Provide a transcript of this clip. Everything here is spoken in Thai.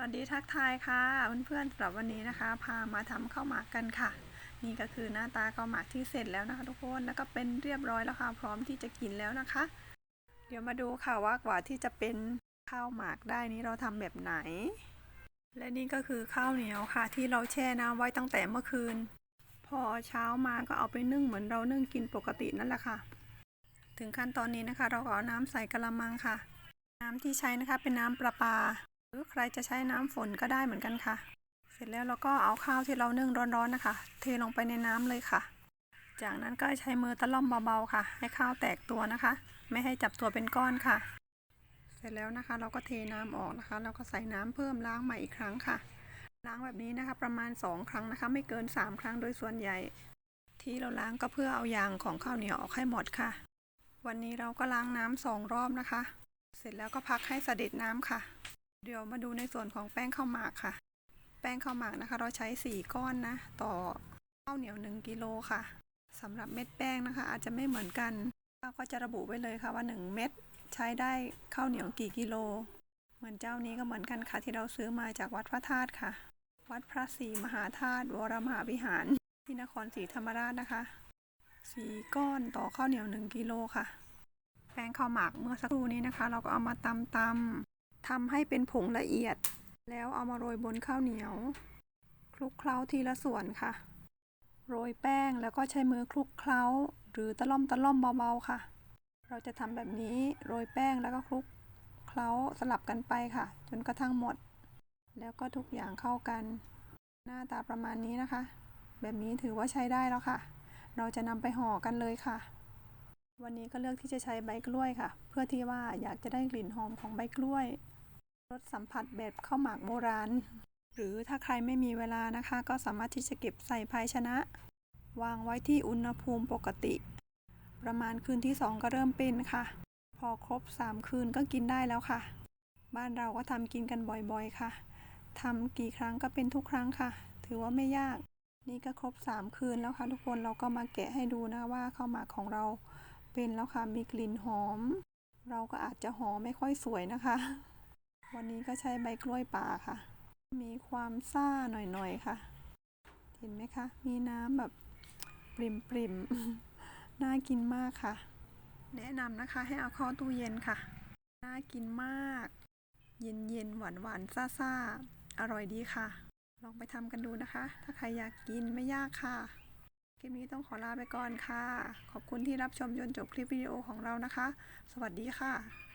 วัสดีทักทายค่ะเพื่อนๆสำหรับวันนี้นะคะ พามาทำข้าวหมากกันค่ะ นี่ก็คือหน้าตาข้าวหมากที่เสร็จแล้วนะคะทุกคนแล้วก็เป็นเรียบร้อยแล้วค่ะพร้อมที่จะกินแล้วนะคะ เดี๋ยวมาดูค่ะว่ากว่าที่จะเป็นข้าวหมากได้นี้เราทำแบบไหน และนี่ก็คือข้าวเหนียวค่ะ ที่เราแช่น้ำไว้ตั้งแต่เมื่อคืน พอเช้ามาก็เอาไปนึ่งเหมือนเรานึ่งกินปกตินั่นแหละค่ะ ถึงขั้นตอนนี้นะคะ เราก็เอาน้ำใส่กระมังค่ะ น้ำที่ใช้นะคะเป็นน้ำประปา หรือใครจะใช้น้ำฝนก็ได้เหมือนกันค่ะ เสร็จแล้วเราก็เอาข้าวที่เรานึ่งร้อนๆนะคะ เทลงไปในน้ำเลยค่ะ จากนั้นก็ใช้มือตะล่อมเบาๆค่ะ ให้ข้าวแตกตัวนะคะ ไม่ให้จับตัวเป็นก้อนค่ะ เสร็จแล้วนะคะเราก็เทน้ำออกนะคะ แล้วก็ใส่น้ำเพิ่มล้างใหม่อีกครั้งค่ะ ล้างแบบนี้นะคะประมาณ 2 ครั้งนะคะ ไม่เกิน 3 ครั้งโดยส่วนใหญ่ ที่เราล้างก็เพื่อเอายางของข้าวเหนียวออกให้หมดค่ะ วันนี้เราก็ล้างน้ำสองรอบนะคะ เสร็จแล้วก็พักให้เสด็จน้ำค่ะ เดี๋ยวมาดูในส่วนของแป้งข้าวหมากค่ะ แป้งข้าวหมากนะคะ เราใช้ 4 ก้อนนะ ต่อข้าวเหนียว 1กิโลค่ะสำหรับเม็ดแป้งนะคะ อาจจะไม่เหมือนกันเราก็จะระบุไว้เลยค่ะว่า 1 เม็ดใช้ได้ข้าวเหนียวกี่กิโล เหมือนเจ้านี้ก็เหมือนกันค่ะ ที่เราซื้อมาจากวัดพระธาตุค่ะ วัดพระศรีมหาธาตุวรมหาวิหาร ที่นครศรีธรรมราชนะคะสี่ก้อนต่อข้าวเหนียว 1กิโลค่ะ แป้งข้าวหมากเมื่อสักครู่นี้นะคะ เราก็เอามาตำตำ ทำให้เป็นผงละเอียด แล้วเอามาโรยบนข้าวเหนียว คลุกเคล้าทีละส่วนค่ะ โรยแป้งแล้วก็ใช้มือคลุกเคล้า หรือตะล่อมตะล่อมเบาๆค่ะ เราจะทำแบบนี้โรยแป้งแล้วก็คลุกเคล้าสลับกันไปค่ะ จนกระทั่งหมด แล้วก็ทุกอย่างเข้ากัน หน้าตาประมาณนี้นะคะ แบบนี้ถือว่าใช้ได้แล้วค่ะ เราจะนำไปห่อกันเลยค่ะ วันนี้ก็เลือกที่จะใช้ใบกล้วยค่ะ เพื่อที่ว่าอยากจะได้กลิ่นหอมของใบกล้วยรสสัมผัสแบบข้าวหมากโบราณ หรือถ้าใครไม่มีเวลานะคะ ก็สามารถที่จะเก็บใส่ภาชนะ วางไว้ที่อุณหภูมิปกติ ประมาณคืนที่สองก็เริ่มเป็นค่ะ พอครบสามคืนก็กินได้แล้วค่ะ บ้านเราก็ทำกินกันบ่อยๆค่ะทำกี่ครั้งก็เป็นทุกครั้งค่ะ ถือว่าไม่ยาก นี่ก็ครบสามคืนแล้วค่ะทุกคนเราก็มาแกะให้ดูนะว่าข้าวหมากของเรา เป็นแล้วค่ะมีกลิ่นหอม เราก็อาจจะหอมไม่ค่อยสวยนะคะ วันนี้ก็ใช้ใบกล้วยป่าค่ะ มีความซ่าหน่อยๆค่ะ เห็นไหมคะ มีน้ำแบบปริมๆน่ากินมากค่ะ แนะนำนะคะให้เอาเข้าตู้เย็นค่ะ น่ากินมาก เย็นๆหวานๆซ่าๆอร่อยดีค่ะ ลองไปทำกันดูนะคะ ถ้าใครอยากกินไม่ยากค่ะ คลิปนี้ต้องขอลาไปก่อนค่ะ ขอบคุณที่รับชมจนจบคลิปวิดีโอของเรานะคะ สวัสดีค่ะ